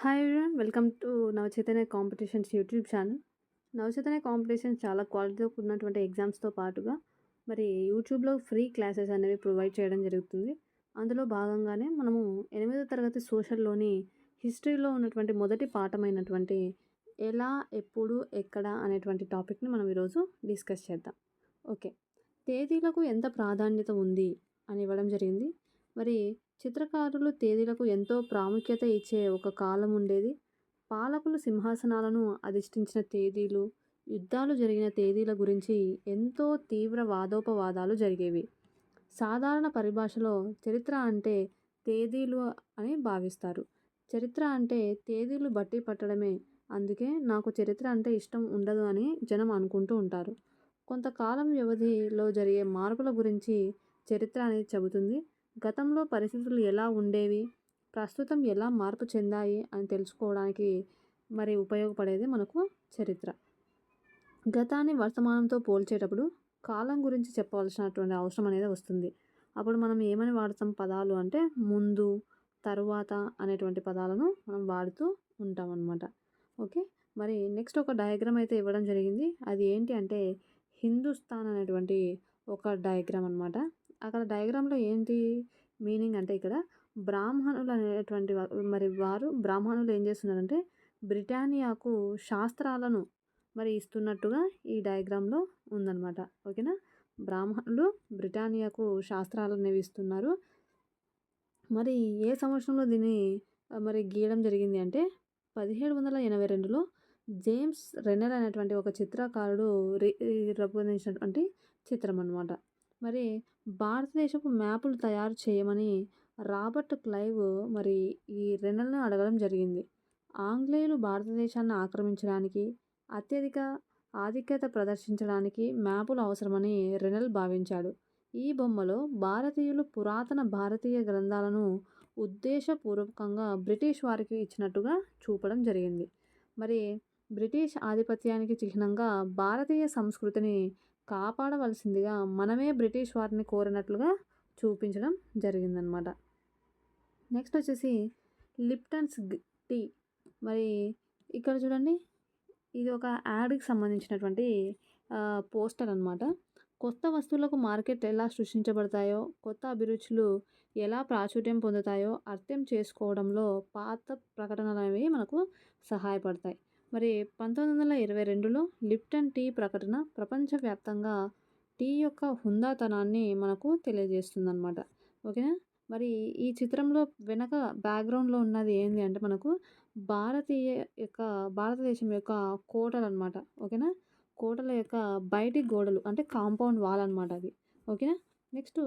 Hi everyone welcome to Navachaitanya competitions YouTube channel Navachaitanya competitions చాలా క్వాలిటీతో కూడినటువంటి ఎగ్జామ్స్తో పాటుగా మరి యూట్యూబ్లో ఫ్రీ క్లాసెస్ అనేవి ప్రొవైడ్ చేయడం జరుగుతుంది. అందులో భాగంగానే మనము ఎనిమిదో తరగతి సోషల్లోని హిస్టరీలో ఉన్నటువంటి మొదటి పాఠమైనటువంటి ఎలా ఎప్పుడు ఎక్కడ అనేటువంటి టాపిక్ని మనం ఈరోజు డిస్కస్ చేద్దాం. ఓకే తేదీలకు ఎంత ప్రాధాన్యత ఉంది అని ఇవ్వడం జరిగింది. మరి చిత్రకారులు తేదీలకు ఎంతో ప్రాముఖ్యత ఇచ్చే ఒక కాలం ఉండేది. పాలకులు సింహాసనాలను అధిష్ఠించిన తేదీలు యుద్ధాలు జరిగిన తేదీల గురించి ఎంతో తీవ్ర వాదోపవాదాలు జరిగేవి. సాధారణ పరిభాషలో చరిత్ర అంటే తేదీలు అని భావిస్తారు. చరిత్ర అంటే తేదీలు బట్టి పట్టడమే. అందుకే నాకు చరిత్ర అంటే ఇష్టం ఉండదు అని జనం అనుకుంటూ ఉంటారు. కొంతకాలం వ్యవధిలో జరిగే మార్పుల గురించి చరిత్ర అనేది చెబుతుంది. గతంలో పరిస్థితులు ఎలా ఉండేవి? ప్రస్తుతం ఎలా మార్పు చెందాయి? అని తెలుసుకోవడానికి మరి ఉపయోగపడేది మనకు చరిత్ర. గతాన్ని వర్తమానంతో పోల్చేటప్పుడు కాలం గురించి చెప్పవలసినటువంటి అవసరం అనేది వస్తుంది. అప్పుడు మనం ఏమని వాడతాం పదాలు అంటే ముందు తరువాత అనేటువంటి పదాలను మనం వాడుతూ ఉంటాం అన్నమాట ఓకే? మరి నెక్స్ట్ ఒక డయాగ్రామ్ అయితే ఇవ్వడం జరిగింది. అది ఏంటి అంటే హిందుస్థాన్ అనేటువంటి ఒక డయాగ్రామ్ అనమాట అక్కడ డయాగ్రామ్లో ఏంటి మీనింగ్ అంటే ఇక్కడ బ్రాహ్మణులు అనేటువంటి మరి వారు బ్రాహ్మణులు ఏం చేస్తున్నారంటే బ్రిటానియాకు శాస్త్రాలను మరి ఇస్తున్నట్టుగా ఈ డయాగ్రామ్లో ఉందన్నమాట. ఓకేనా? బ్రాహ్మణులు బ్రిటానియాకు శాస్త్రాలు అనేవి ఇస్తున్నారు. మరి ఏ సంవత్సరంలో దీన్ని మరి గీయడం జరిగింది అంటే పదిహేడు వందల ఎనభై రెండులో జేమ్స్ రెన్నెల్ అనేటువంటి ఒక చిత్రకారుడు రూపొందించినటువంటి చిత్రం అనమాట మరి భారతదేశపు మ్యాపులు తయారు చేయమని రాబర్ట్ క్లైవ్ మరి ఈ రెనల్ని అడగడం జరిగింది. ఆంగ్లేయులు భారతదేశాన్ని ఆక్రమించడానికి అత్యధిక ఆధిక్యత ప్రదర్శించడానికి మ్యాపులు అవసరమని రెనల్ భావించాడు. ఈ బొమ్మలో భారతీయులు పురాతన భారతీయ గ్రంథాలను ఉద్దేశపూర్వకంగా బ్రిటిష్ వారికి ఇచ్చినట్టుగా చూపడం జరిగింది. మరి బ్రిటిష్ ఆధిపత్యానికి చిహ్నంగా భారతీయ సంస్కృతిని కాపాడవలసిందిగా మనమే బ్రిటిష్ వారిని కోరినట్లుగా చూపించడం జరిగిందనమాట నెక్స్ట్ వచ్చేసి లిప్టన్స్ టీ. మరి ఇక్కడ చూడండి ఇది ఒక యాడ్కి సంబంధించినటువంటి పోస్టర్ అనమాట కొత్త వస్తువులకు మార్కెట్ ఎలా సృష్టించబడతాయో కొత్త అభిరుచులు ఎలా ప్రాచుర్యం పొందుతాయో అర్థం చేసుకోవడంలో పాత ప్రకటనలు అనేవి మనకు సహాయపడతాయి. మరి పంతొమ్మిది వందల ఇరవై రెండులో లిప్టన్ టీ ప్రకటన ప్రపంచవ్యాప్తంగా టీ యొక్క హుందాతనాన్ని మనకు తెలియజేస్తుందన్నమాట. ఓకేనా? మరి ఈ చిత్రంలో వెనక బ్యాక్గ్రౌండ్లో ఉన్నది ఏంటి అంటే మనకు భారతీయ యొక్క భారతదేశం యొక్క కోటలు అనమాట ఓకేనా? కోటల యొక్క బయటి గోడలు అంటే కాంపౌండ్ వాల్ అనమాట అది. ఓకేనా? నెక్స్ట్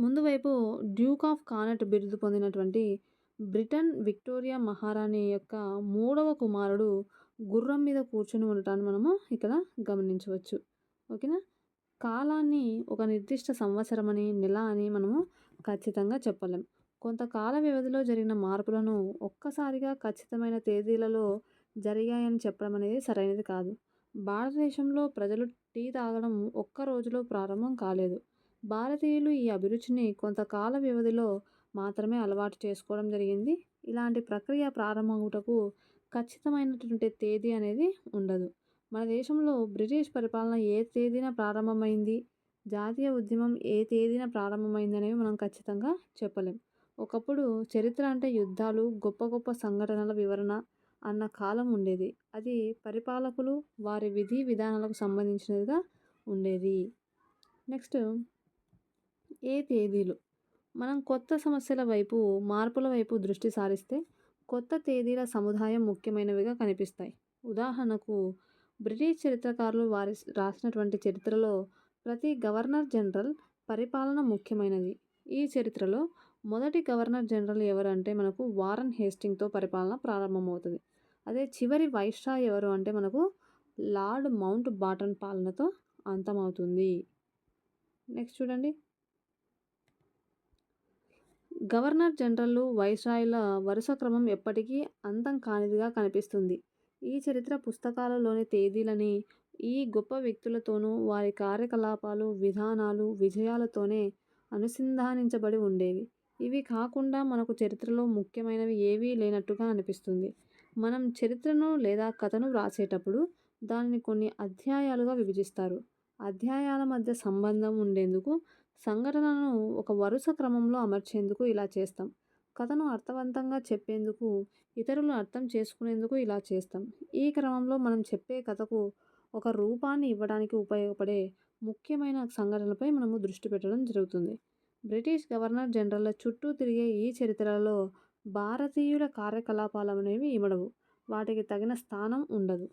ముందు వైపు డ్యూక్ ఆఫ్ కానట్ బిరుదు పొందినటువంటి బ్రిటన్ విక్టోరియా మహారాణి యొక్క మూడవ కుమారుడు గుర్రం మీద కూర్చొని ఉండటాన్ని మనము ఇక్కడ గమనించవచ్చు. ఓకేనా? కాలాన్ని ఒక నిర్దిష్ట సంవత్సరం అని నెల అని మనము ఖచ్చితంగా చెప్పలేం. కొంతకాల వ్యవధిలో జరిగిన మార్పులను ఒక్కసారిగా ఖచ్చితమైన తేదీలలో జరిగాయని చెప్పడం అనేది సరైనది కాదు. భారతదేశంలో ప్రజలు టీ తాగడం ఒక్క రోజులో ప్రారంభం కాలేదు. భారతీయులు ఈ అభిరుచిని కొంతకాల వ్యవధిలో మాత్రమే అలవాటు చేసుకోవడం జరిగింది. ఇలాంటి ప్రక్రియ ప్రారంభమవుటకు ఖచ్చితమైనటువంటి తేదీ అనేది ఉండదు. మన దేశంలో బ్రిటిష్ పరిపాలన ఏ తేదీన ప్రారంభమైంది? జాతీయ ఉద్యమం ఏ తేదీన ప్రారంభమైంది అనేవి మనం ఖచ్చితంగా చెప్పలేం. ఒకప్పుడు చరిత్ర అంటే యుద్ధాలు గొప్ప గొప్ప సంఘటనల వివరణ అన్న కాలం ఉండేది. అది పరిపాలకులు వారి విధి విధానాలకు సంబంధించినదిగా ఉండేది. నెక్స్ట్ ఏ తేదీలు? మనం కొత్త సమస్యల వైపు మార్పుల వైపు దృష్టి సారిస్తే కొత్త తేదీల సముదాయం ముఖ్యమైనవిగా కనిపిస్తాయి. ఉదాహరణకు బ్రిటిష్ చరిత్రకారులు వారి రాసినటువంటి చరిత్రలో ప్రతి గవర్నర్ జనరల్ పరిపాలన ముఖ్యమైనది. ఈ చరిత్రలో మొదటి గవర్నర్ జనరల్ ఎవరంటే మనకు వారన్ హేస్టింగ్తో పరిపాలన ప్రారంభమవుతుంది. అదే చివరి వైస్రాయ్ ఎవరు అంటే మనకు లార్డ్ మౌంట్ బాటన్ పాలనతో అంతమవుతుంది. నెక్స్ట్ చూడండి. గవర్నర్ జనరల్ వైస్రాయ్ల వరుస క్రమం ఎప్పటికీ అంతం కానిదిగా కనిపిస్తుంది. ఈ చరిత్ర పుస్తకాలలోని తేదీలని ఈ గొప్ప వ్యక్తులతోనూ వారి కార్యకలాపాలు విధానాలు విజయాలతోనే అనుసంధానించబడి ఉండేవి. ఇవి కాకుండా మనకు చరిత్రలో ముఖ్యమైనవి ఏవీ లేనట్టుగా అనిపిస్తుంది. మనం చరిత్రను లేదా కథను వ్రాసేటప్పుడు దానిని కొన్ని అధ్యాయాలుగా విభజిస్తారు. అధ్యాయాల మధ్య సంబంధం ఉండేందుకు సంఘటనను ఒక వరుస క్రమంలో అమర్చేందుకు ఇలా చేస్తాం. కథను అర్థవంతంగా చెప్పేందుకు ఇతరులు అర్థం చేసుకునేందుకు ఇలా చేస్తాం. ఈ క్రమంలో మనం చెప్పే కథకు ఒక రూపాన్ని ఇవ్వడానికి ఉపయోగపడే ముఖ్యమైన సంఘటనలపై మనము దృష్టి పెట్టడం జరుగుతుంది. బ్రిటిష్ గవర్నర్ జనరల్ చుట్టూ తిరిగే ఈ చరిత్రలలో భారతీయుల కార్యకలాపాలు అనేవి ఇవ్వడవు వాటికి తగిన స్థానం ఉండదు.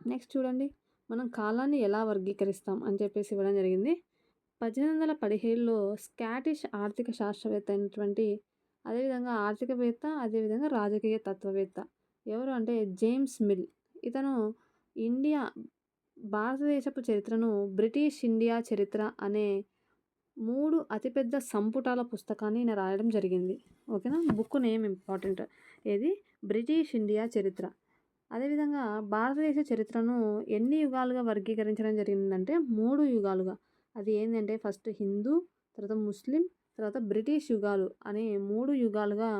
నెక్స్ట్ చూడండి. మనం కాలాన్ని ఎలా వర్గీకరిస్తాం అని చెప్పేసి ఇవ్వడం జరిగింది. పద్దెనిమిది వందల పదిహేడులో స్కాటిష్ ఆర్థిక శాస్త్రవేత్త అయినటువంటి అదేవిధంగా ఆర్థికవేత్త అదేవిధంగా రాజకీయ తత్వవేత్త ఎవరు అంటే జేమ్స్ మిల్. ఇతను ఇండియా భారతదేశపు చరిత్రను బ్రిటిష్ ఇండియా చరిత్ర అనే మూడు అతిపెద్ద సంపుటాల పుస్తకాన్ని నేను రాయడం జరిగింది. ఓకేనా? Book name important. ఏది? బ్రిటిష్ ఇండియా చరిత్ర. అదేవిధంగా భారతదేశ చరిత్రను ఎన్ని యుగాలుగా వర్గీకరించడం జరిగిందంటే మూడు యుగాలుగా. అది ఏంటంటే ఫస్ట్ హిందూ తర్వాత ముస్లిం తర్వాత బ్రిటిష్ యుగాలు అనే మూడు యుగాలుగా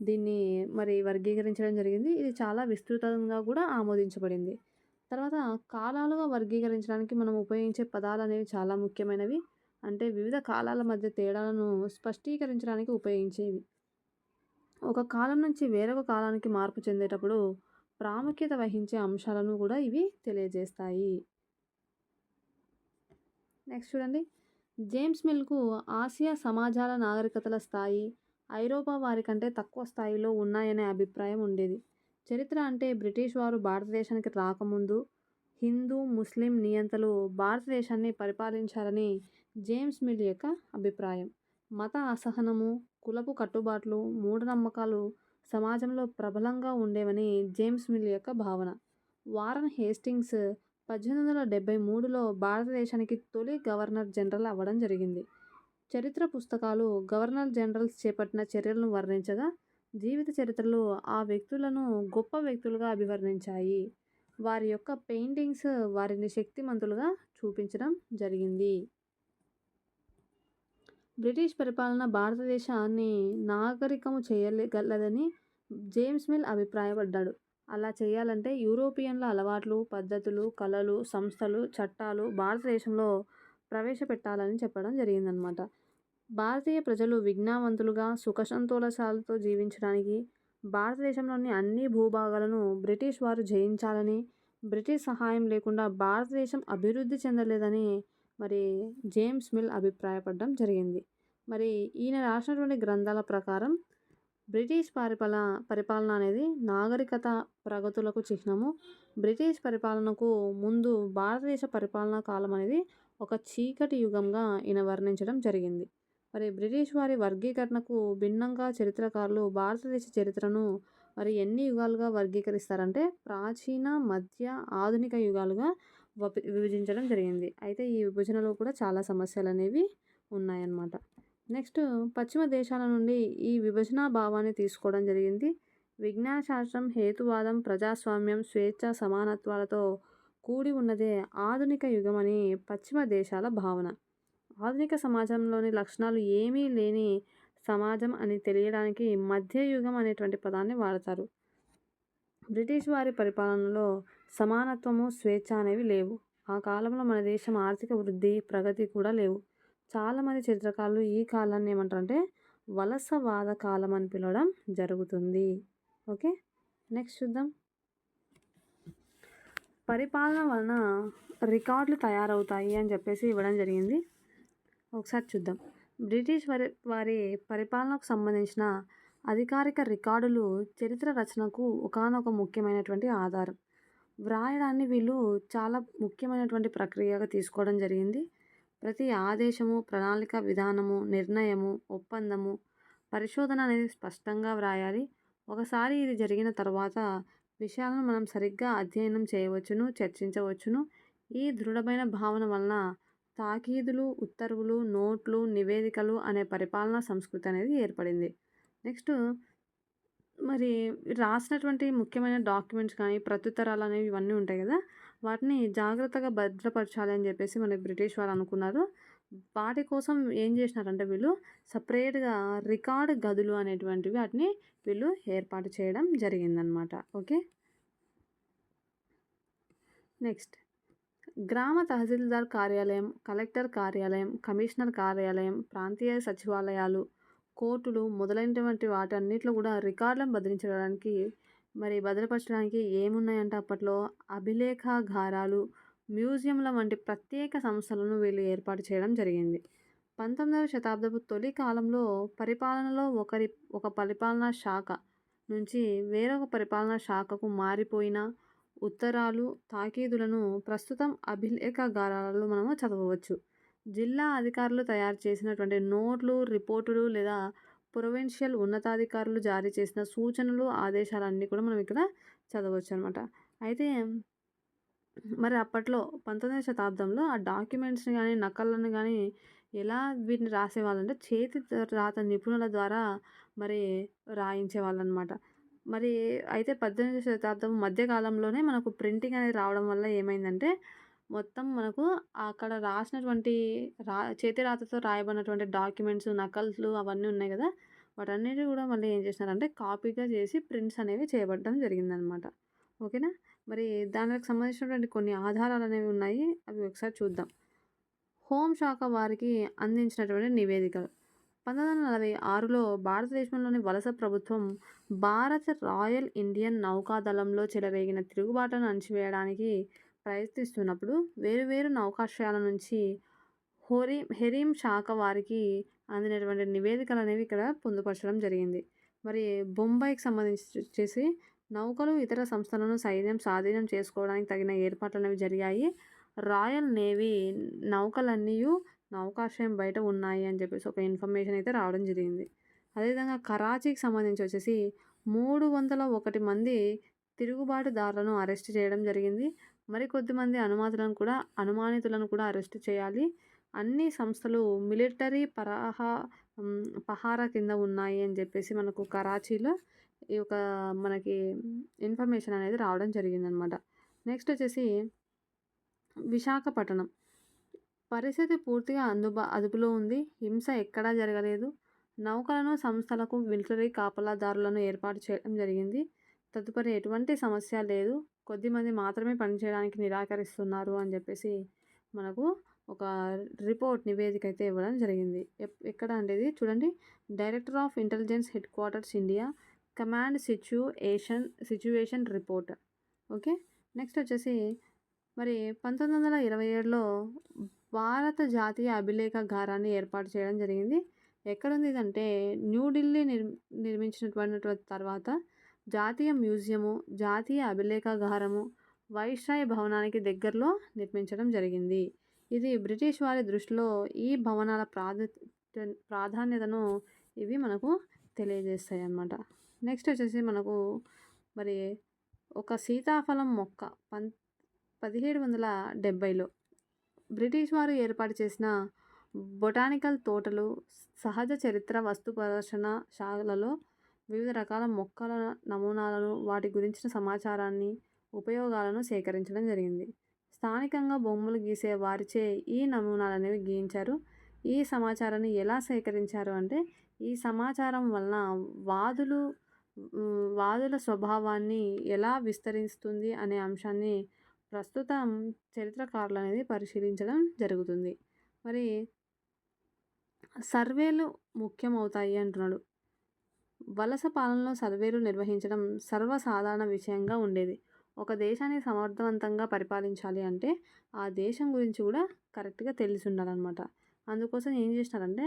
దీన్ని మరి వర్గీకరించడం జరిగింది. ఇది చాలా విస్తృతంగా కూడా ఆమోదించబడింది. తర్వాత కాలాలుగా వర్గీకరించడానికి మనం ఉపయోగించే పదాలు అనేవి చాలా ముఖ్యమైనవి. అంటే వివిధ కాలాల మధ్య తేడాలను స్పష్టీకరించడానికి ఉపయోగించేవి. ఒక కాలం నుంచి వేరొక కాలానికి మార్పు చెందేటప్పుడు ప్రాముఖ్యత వహించే అంశాలను కూడా ఇవి తెలియజేస్తాయి. నెక్స్ట్ చూడండి. జేమ్స్ మిల్కు ఆసియా సమాజాల నాగరికతల స్థాయి ఐరోపా వారి కంటే తక్కువ స్థాయిలో ఉన్నాయనే అభిప్రాయం ఉండేది. చరిత్ర అంటే బ్రిటిష్ వారు భారతదేశానికి రాకముందు హిందూ ముస్లిం నియంతలు భారతదేశాన్ని పరిపాలించారని జేమ్స్ మిల్ యొక్క అభిప్రాయం. మత అసహనము కులపు కట్టుబాట్లు మూఢనమ్మకాలు సమాజంలో ప్రబలంగా ఉండేవని జేమ్స్ మిల్ యొక్క భావన. వారన్ హేస్టింగ్స్ పద్దెనిమిది వందల డెబ్బై మూడులో భారతదేశానికి తొలి గవర్నర్ జనరల్ అవ్వడం జరిగింది. చరిత్ర పుస్తకాలు గవర్నర్ జనరల్స్ చేపట్టిన చర్యలను వర్ణించగా జీవిత చరిత్రలు ఆ వ్యక్తులను గొప్ప వ్యక్తులుగా అభివర్ణించాయి. వారి యొక్క పెయింటింగ్స్ వారిని శక్తిమంతులుగా చూపించడం జరిగింది. బ్రిటిష్ పరిపాలన భారతదేశాన్ని నాగరికము చేయగలదని జేమ్స్ మిల్ అభిప్రాయపడ్డాడు. అలా చేయాలంటే యూరోపియన్ల అలవాట్లు పద్ధతులు కళలు సంస్థలు చట్టాలు భారతదేశంలో ప్రవేశపెట్టాలని చెప్పడం జరిగిందనమాట భారతీయ ప్రజలు విజ్ఞావంతులుగా సుఖ సంతోషాలతో జీవించడానికి భారతదేశంలోని అన్ని భూభాగాలను బ్రిటిష్ వారు జయించాలని బ్రిటిష్ సహాయం లేకుండా భారతదేశం అభివృద్ధి చెందలేదని మరి జేమ్స్ మిల్ అభిప్రాయపడడం జరిగింది. మరి ఈయన రాసినటువంటి గ్రంథాల ప్రకారం బ్రిటిష్ పరిపాల పరిపాలన అనేది నాగరికత ప్రగతులకు చిహ్నము. బ్రిటిష్ పరిపాలనకు ముందు భారతదేశ పరిపాలనా కాలం అనేది ఒక చీకటి యుగంగా ఈయన వర్ణించడం జరిగింది. మరి బ్రిటిష్ వారి వర్గీకరణకు భిన్నంగా చరిత్రకారులు భారతదేశ చరిత్రను మరి ఎన్ని యుగాలుగా వర్గీకరిస్తారంటే ప్రాచీన మధ్య ఆధునిక యుగాలుగా విభజించడం జరిగింది. అయితే ఈ విభజనలో కూడా చాలా సమస్యలు అనేవి ఉన్నాయన్నమాట. నెక్స్ట్ పశ్చిమ దేశాల నుండి ఈ విభజన భావాన్ని తీసుకోవడం జరిగింది. విజ్ఞాన శాస్త్రం హేతువాదం ప్రజాస్వామ్యం స్వేచ్ఛ సమానత్వాలతో కూడి ఉన్నదే ఆధునిక యుగం అని పశ్చిమ దేశాల భావన. ఆధునిక సమాజంలోని లక్షణాలు ఏమీ లేని సమాజం అని తెలియడానికి మధ్యయుగం అనేటువంటి పదాన్ని వాడతారు. బ్రిటిష్ వారి పరిపాలనలో సమానత్వము స్వేచ్ఛ అనేవి లేవు. ఆ కాలంలో మన దేశం ఆర్థిక వృద్ధి ప్రగతి కూడా లేవు. చాలామంది చరిత్రకారులు ఈ కాలాన్ని ఏమంటారంటే వలసవాద కాలం అని పిలవడం జరుగుతుంది. ఓకే? నెక్స్ట్ చూద్దాం. పరిపాలన వలన రికార్డులు తయారవుతాయి అని చెప్పేసి ఇవ్వడం జరిగింది. ఒకసారి చూద్దాం. బ్రిటిష్ వారి వారి పరిపాలనకు సంబంధించిన అధికారిక రికార్డులు చరిత్ర రచనకు ఒకానొక ముఖ్యమైనటువంటి ఆధారం. వ్రాయడాన్ని వీళ్ళు చాలా ముఖ్యమైనటువంటి ప్రక్రియగా తీసుకోవడం జరిగింది. ప్రతి ఆదేశము ప్రణాళిక విధానము నిర్ణయము ఒప్పందము పరిశోధన అనేది స్పష్టంగా వ్రాయాలి. ఒకసారి ఇది జరిగిన తర్వాత విషయాలను మనం సరిగ్గా అధ్యయనం చేయవచ్చును చర్చించవచ్చును. ఈ దృఢమైన భావన వలన తాకీదులు ఉత్తర్వులు నోట్లు నివేదికలు అనే పరిపాలనా సంస్కృతి అనేది ఏర్పడింది. నెక్స్ట్ మరి రాసినటువంటి ముఖ్యమైన డాక్యుమెంట్స్ కానీ ప్రత్యుత్తరాలు అనేవి ఇవన్నీ ఉంటాయి కదా వాటిని జాగ్రత్తగా భద్రపరచాలి అని చెప్పేసి మన బ్రిటిష్ వారు అనుకున్నారు వాటి కోసం ఏం చేసినారంటే వీళ్ళు సపరేట్‌గా రికార్డ్ గదులు అనేటువంటివి వాటిని వీళ్ళు ఏర్పాటు చేయడం జరిగిందనమాట. ఓకే. నెక్స్ట్ గ్రామ తహసీల్దార్ కార్యాలయం, కలెక్టర్ కార్యాలయం, కమిషనర్ కార్యాలయం, ప్రాంతీయ సచివాలయాలు, కోర్టులు మొదలైనటువంటి వాటన్నిటిలో కూడా రికార్డులను భద్రించడానికి మరి భద్రపరచడానికి ఏమున్నాయంటే అప్పట్లో అభిలేఖాగారాలు, మ్యూజియంల వంటి ప్రత్యేక సంస్థలను వీళ్ళు ఏర్పాటు చేయడం జరిగింది. పంతొమ్మిదవ శతాబ్దపు తొలి కాలంలో పరిపాలనలో ఒకరి ఒక పరిపాలనా శాఖ నుంచి వేరొక పరిపాలనా శాఖకు మారిపోయిన ఉత్తరాలు, తాకీదులను ప్రస్తుతం అభిలేఖాగారాలలో మనము చదవవచ్చు. జిల్లా అధికారులు తయారు చేసినటువంటి నోట్లు, రిపోర్టులు లేదా ప్రొవిన్షియల్ ఉన్నతాధికారులు జారీ చేసిన సూచనలు, ఆదేశాలన్నీ కూడా మనం ఇక్కడ చదవచ్చు అనమాట అయితే మరి అప్పట్లో పంతొమ్మిదవ శతాబ్దంలో ఆ డాక్యుమెంట్స్‌ని కానీ నకళ్ళను కానీ ఎలా వీటిని రాసేవాళ్ళంటే చేతి రాత నిపుణుల ద్వారా మరి రాయించేవాళ్ళనమాట. మరి అయితే పద్దెనిమిదవ శతాబ్దం మధ్యకాలంలోనే మనకు ప్రింటింగ్ అనేది రావడం వల్ల ఏమైందంటే మొత్తం మనకు అక్కడ రాసినటువంటి రా చేతి రాతతో రాయబడినటువంటి డాక్యుమెంట్స్, నకల్స్‌లు అవన్నీ ఉన్నాయి కదా వాటన్నిటి కూడా మళ్ళీ ఏం చేసినారంటే కాపీగా చేసి ప్రింట్స్ అనేవి చేయబడడం జరిగిందనమాట. ఓకేనా. మరి దానికి సంబంధించినటువంటి కొన్ని ఆధారాలు అనేవి ఉన్నాయి. అవి ఒకసారి చూద్దాం. హోంశాఖ వారికి అందించినటువంటి నివేదికలు. 1946లో భారతదేశంలోని వలస ప్రభుత్వం భారత రాయల్ ఇండియన్ నౌకాదళంలో చెలరేగిన తిరుగుబాటును అణచివేయడానికి ప్రయత్నిస్తున్నప్పుడు వేరు వేరు నౌకాశ్రయాల నుంచి హోరీ హెరీం శాఖ వారికి అందినటువంటి నివేదికలు అనేవి ఇక్కడ పొందుపరచడం జరిగింది. మరి బొంబాయికి సంబంధించి వచ్చేసి నౌకలు, ఇతర సంస్థలను సైన్యం స్వాధీనం చేసుకోవడానికి తగిన ఏర్పాట్లు అనేవి జరిగాయి. రాయల్ నేవీ నౌకలన్నీయు నౌకాశ్రయం బయట ఉన్నాయి అని చెప్పేసి ఒక ఇన్ఫర్మేషన్ అయితే రావడం జరిగింది. అదేవిధంగా కరాచీకి సంబంధించి వచ్చేసి 301 మంది తిరుగుబాటుదారులను అరెస్ట్ చేయడం జరిగింది. మరికొద్దిమంది అనుమాతులను కూడా అనుమానితులను కూడా అరెస్ట్ చేయాలి. అన్ని సంస్థలు మిలిటరీ పరాహా పహారా కింద ఉన్నాయి అని చెప్పేసి మనకు కరాచీలో ఈ యొక్క మనకి ఇన్ఫర్మేషన్ అనేది రావడం జరిగిందనమాట. నెక్స్ట్ వచ్చేసి విశాఖపట్టణం. పరిస్థితి పూర్తిగా అందుబా అదుపులో ఉంది. హింస ఎక్కడా జరగలేదు. నౌకలను, సంస్థలకు మిలిటరీ కాపలాదారులను ఏర్పాటు చేయడం జరిగింది. తదుపరి ఎటువంటి సమస్య లేదు. కొద్దిమంది మాత్రమే పనిచేయడానికి నిరాకరిస్తున్నారు అని చెప్పేసి మనకు ఒక రిపోర్ట్ నివేదిక అయితే ఇవ్వడం జరిగింది. ఎప్ ఎక్కడ అనేది చూడండి. Director of intelligence headquarters India command situation situation report. Okay. Next వచ్చేసి మరి 1927లో భారత జాతీయ అభిలేఖాగారాన్ని ఏర్పాటు చేయడం జరిగింది. ఎక్కడుంది ఇదంటే న్యూఢిల్లీ నిర్ నిర్మించినటువంటి తర్వాత జాతీయ మ్యూజియము, జాతీయ అభిలేఖాగారము వైస్రాయ్ భవనానికి దగ్గరలో నిర్మించడం జరిగింది. ఇది బ్రిటిష్ వారి దృష్టిలో ఈ భవనాల ప్రాధ ప్రాధాన్యతను ఇవి మనకు తెలియజేస్తాయి అన్నమాట నెక్స్ట్ వచ్చేసి మనకు మరి ఒక సీతాఫలం మొక్క పం 1770లో బ్రిటిష్ వారు ఏర్పాటు చేసిన బొటానికల్ తోటలు, సహజ చరిత్ర వస్తు ప్రదర్శన శాలలో వివిధ రకాల మొక్కల నమూనాలను, వాటి గురించిన సమాచారాన్ని, ఉపయోగాలను సేకరించడం జరిగింది. స్థానికంగా బొమ్మలు గీసే వారిచే ఈ నమూనాలు అనేవి గీయించారు. ఈ సమాచారాన్ని ఎలా సేకరించారు అంటే ఈ సమాచారం వలన వాదులు వాదుల స్వభావాన్ని ఎలా విస్తరిస్తుంది అనే అంశాన్ని ప్రస్తుతం చరిత్రకారులు అనేది పరిశీలించడం జరుగుతుంది. మరి సర్వేలు ముఖ్యమవుతాయి అంటున్నాడు. వలస పాలనలో సర్వేలు నిర్వహించడం సర్వసాధారణ విషయంగా ఉండేది. ఒక దేశాన్ని సమర్థవంతంగా పరిపాలించాలి అంటే ఆ దేశం గురించి కూడా కరెక్ట్‌గా తెలిసుండాలనమాట. అందుకోసం ఏం చేసినారంటే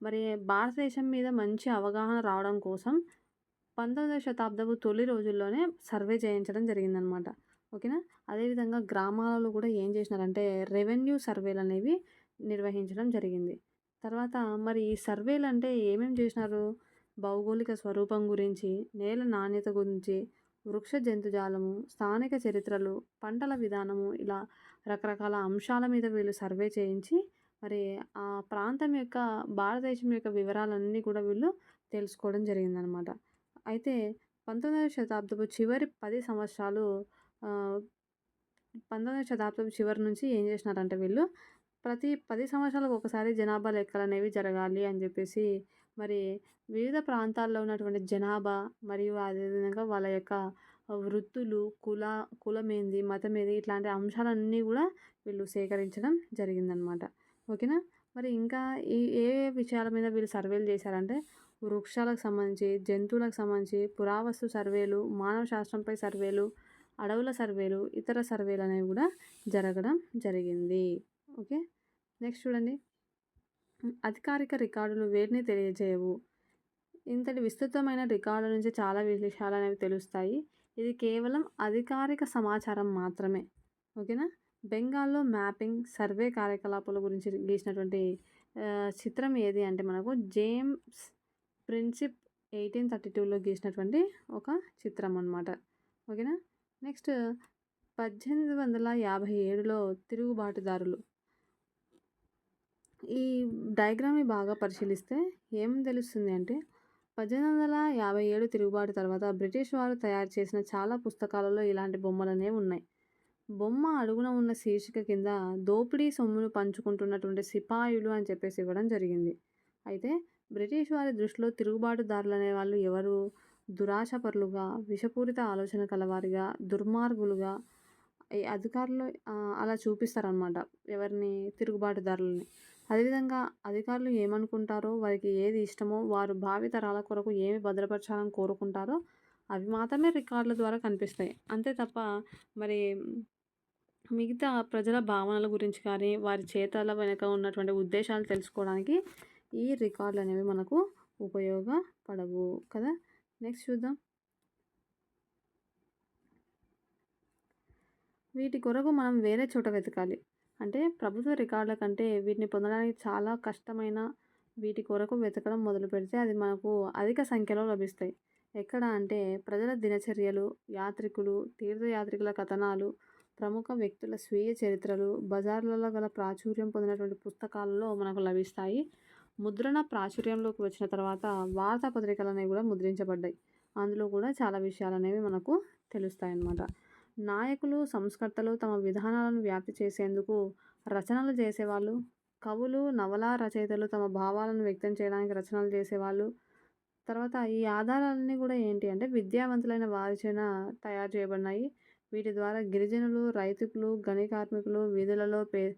మరి భారతదేశం మీద మంచి అవగాహన రావడం కోసం 19వ శతాబ్దపు తొలి రోజుల్లోనే సర్వే చేయించడం జరిగిందనమాట. ఓకేనా. అదేవిధంగా గ్రామాలలో కూడా ఏం చేసినారంటే రెవెన్యూ సర్వేలు అనేవి నిర్వహించడం జరిగింది. తర్వాత మరి ఈ సర్వేలు అంటే ఏమేమి చేసినారు? భౌగోళిక స్వరూపం గురించి, నేల నాణ్యత గురించి, వృక్ష జంతుజాలము, స్థానిక చరిత్రలు, పంటల విధానము ఇలా రకరకాల అంశాల మీద వీళ్ళు సర్వే చేయించి మరి ఆ ప్రాంతం యొక్క భారతదేశం యొక్క వివరాలన్నీ కూడా వీళ్ళు తెలుసుకోవడం జరిగిందనమాట. అయితే 19వ శతాబ్దపు చివరి పది సంవత్సరాలు ఆహ్, 19వ శతాబ్దపు చివరి నుంచి ఏం చేసినారంటే వీళ్ళు ప్రతి పది సంవత్సరాలకు ఒకసారి జనాభా లెక్కలనేవి జరగాలి అని చెప్పేసి మరి వివిధ ప్రాంతాల్లో ఉన్నటువంటి జనాభా మరియు అదేవిధంగా వాళ్ళ యొక్క వృత్తులు, కుల కులమేంది, మతమేది ఇట్లాంటి అంశాలన్నీ కూడా వీళ్ళు సేకరించడం జరిగిందనమాట. ఓకేనా? మరి ఇంకా ఈ ఏ ఏ విషయాల మీద వీళ్ళు సర్వేలు చేశారంటే వృక్షాలకు సంబంధించి, జంతువులకు సంబంధించి, పురావస్తు సర్వేలు, మానవ శాస్త్రంపై సర్వేలు, అడవుల సర్వేలు, ఇతర సర్వేలు అనేవి కూడా జరగడం జరిగింది. ఓకే. నెక్స్ట్ చూడండి. అధికారిక రికార్డులు వేటిని తెలియజేయవు. ఇంతటి విస్తృతమైన రికార్డుల నుంచి చాలా విషయాలనేవి తెలుస్తాయి. ఇది కేవలం అధికారిక సమాచారం మాత్రమే. ఓకేనా? బెంగాల్‌లో మ్యాపింగ్, సర్వే కార్యకలాపాల గురించి గీసినటువంటి చిత్రం ఏది అంటే మనకు జేమ్స్ ప్రిన్సిప్ 1832లో గీసినటువంటి ఒక చిత్రం అనమాట. ఓకేనా? నెక్స్ట్ 1857లో తిరుగుబాటుదారులు. ఈ డయాగ్రామ్‌ని బాగా పరిశీలిస్తే ఏం తెలుస్తుంది అంటే 1857 తిరుగుబాటు తర్వాత బ్రిటిష్ వారు తయారు చేసిన చాలా పుస్తకాలలో ఇలాంటి బొమ్మలనేవి ఉన్నాయి. బొమ్మ అడుగున ఉన్న శీర్షిక కింద దోపిడీ సొమ్మును పంచుకుంటున్నటువంటి సిపాయిలు అని చెప్పేసి ఇవ్వడం జరిగింది. అయితే బ్రిటిష్ వారి దృష్టిలో తిరుగుబాటుదారులనే వాళ్ళు ఎవరు? దురాశపరులుగా, విషపూరిత ఆలోచన కలవారిగా, దుర్మార్గులుగా అధికారులు అలా చూపిస్తారనమాట. ఎవరిని? తిరుగుబాటుదారులని. అదేవిధంగా అధికారులు ఏమనుకుంటారో, వారికి ఏది ఇష్టమో, వారు భావి తరాల కొరకు ఏమి భద్రపరచాలని కోరుకుంటారో అవి మాత్రమే రికార్డుల ద్వారా కనిపిస్తాయి. అంతే తప్ప మరి మిగతా ప్రజల భావనల గురించి కానీ, వారి చేతల వెనుక ఉన్నటువంటి ఉద్దేశాలు తెలుసుకోవడానికి ఈ రికార్డులనేవి మనకు ఉపయోగపడవు కదా! నెక్స్ట్ చూద్దాం. వీటి కొరకు మనం వేరే చోట వెతకాలి. అంటే ప్రభుత్వ రికార్డుల కంటే వీటిని పొందడానికి చాలా కష్టమైన వీటి కొరకు వెతకడం మొదలుపెడితే అది మనకు అధిక సంఖ్యలో లభిస్తాయి. ఎక్కడ అంటే ప్రజల దినచర్యలు, యాత్రికులు, తీర్థయాత్రికుల కథనాలు, ప్రముఖ వ్యక్తుల స్వీయ చరిత్రలు, బజార్లలో గల ప్రాచుర్యం పొందినటువంటి పుస్తకాలలో మనకు లభిస్తాయి. ముద్రణ ప్రాచుర్యంలోకి వచ్చిన తర్వాత వార్తాపత్రికలు అనేవి కూడా ముద్రించబడ్డాయి. అందులో కూడా చాలా విషయాలు అనేవి మనకు తెలుస్తాయన్నమాట. నాయకులు, సంస్కర్తలు తమ విధానాలను వ్యాప్తి చేసేందుకు రచనలు చేసేవాళ్ళు. కవులు, నవలా రచయితలు తమ భావాలను వ్యక్తం చేయడానికి రచనలు చేసేవాళ్ళు. తర్వాత ఈ ఆధారాలన్నీ కూడా ఏంటి అంటే విద్యావంతులైన వారిచేన తయారు చేయబడినాయి. వీటి ద్వారా గిరిజనులు, రైతులు, గని కార్మికులు, వీధులలో పే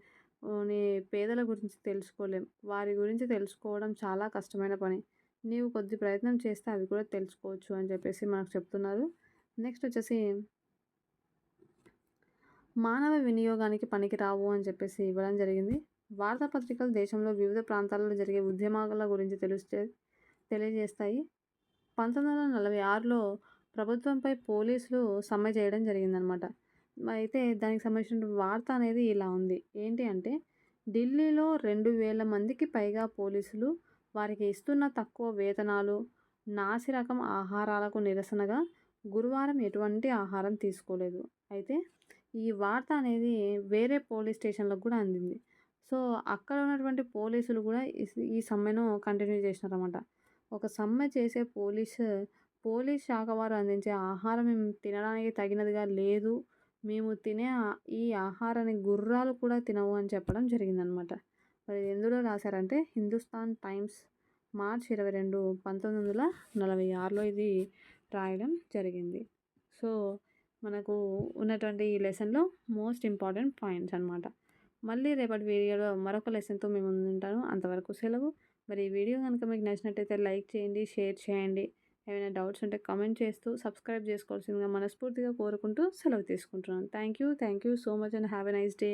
పేదల గురించి తెలుసుకోలేం. వారి గురించి తెలుసుకోవడం చాలా కష్టమైన పని. నీవు కొద్ది ప్రయత్నం చేస్తే అవి కూడా తెలుసుకోవచ్చు అని చెప్పేసి మనకు చెప్తున్నారు. నెక్స్ట్ వచ్చేసి మానవ వినియోగానికి పనికిరావు అని చెప్పేసి ఇవ్వడం జరిగింది. వార్తాపత్రికలు దేశంలో వివిధ ప్రాంతాలలో జరిగే ఉద్యమాల గురించి తెలుస్తే తెలియజేస్తాయి. 1946లో ప్రభుత్వంపై పోలీసులు సమ్మె చేయడం జరిగిందనమాట. అయితే దానికి సంబంధించిన వార్త అనేది ఇలా ఉంది. ఏంటి అంటే ఢిల్లీలో 2000 మందికి పైగా పోలీసులు వారికి ఇస్తున్న తక్కువ వేతనాలు, నాసిరకం ఆహారాలకు నిరసనగా గురువారం ఎటువంటి ఆహారం తీసుకోలేదు. అయితే ఈ వార్త అనేది వేరే పోలీస్ స్టేషన్‌లకు కూడా అందింది. సో, అక్కడ ఉన్నటువంటి పోలీసులు కూడా ఈ సమ్మెను కంటిన్యూ చేసినారన్నమాట. ఒక సమ్మె చేసే పోలీస్ పోలీస్ శాఖ వారు అందించే ఆహారం మేము తినడానికి తగినదిగా లేదు. మేము తినే ఈ ఆహారాన్ని గుర్రాలు కూడా తినవు అని చెప్పడం జరిగిందనమాట. మరి ఎందులో రాశారంటే హిందుస్థాన్ టైమ్స్ మార్చ్ 22, 1946లో ఇది రాయడం జరిగింది. సో, మనకు ఉన్నటువంటి ఈ లెసన్‌లో మోస్ట్ ఇంపార్టెంట్ పాయింట్స్ అనమాట. మళ్ళీ రేపటి వీడియోలో మరొక లెసన్‌తో మేము ముందుంటాను. అంతవరకు సెలవు. మరి ఈ వీడియో కనుక మీకు నచ్చినట్టయితే లైక్ చేయండి, షేర్ చేయండి. ఏమైనా డౌట్స్ ఉంటే కామెంట్ చేస్తూ సబ్స్క్రైబ్ చేసుకోవాల్సిందిగా మనస్ఫూర్తిగా కోరుకుంటూ సెలవు తీసుకుంటున్నాను. Thank you. Thank you so much and have a nice day.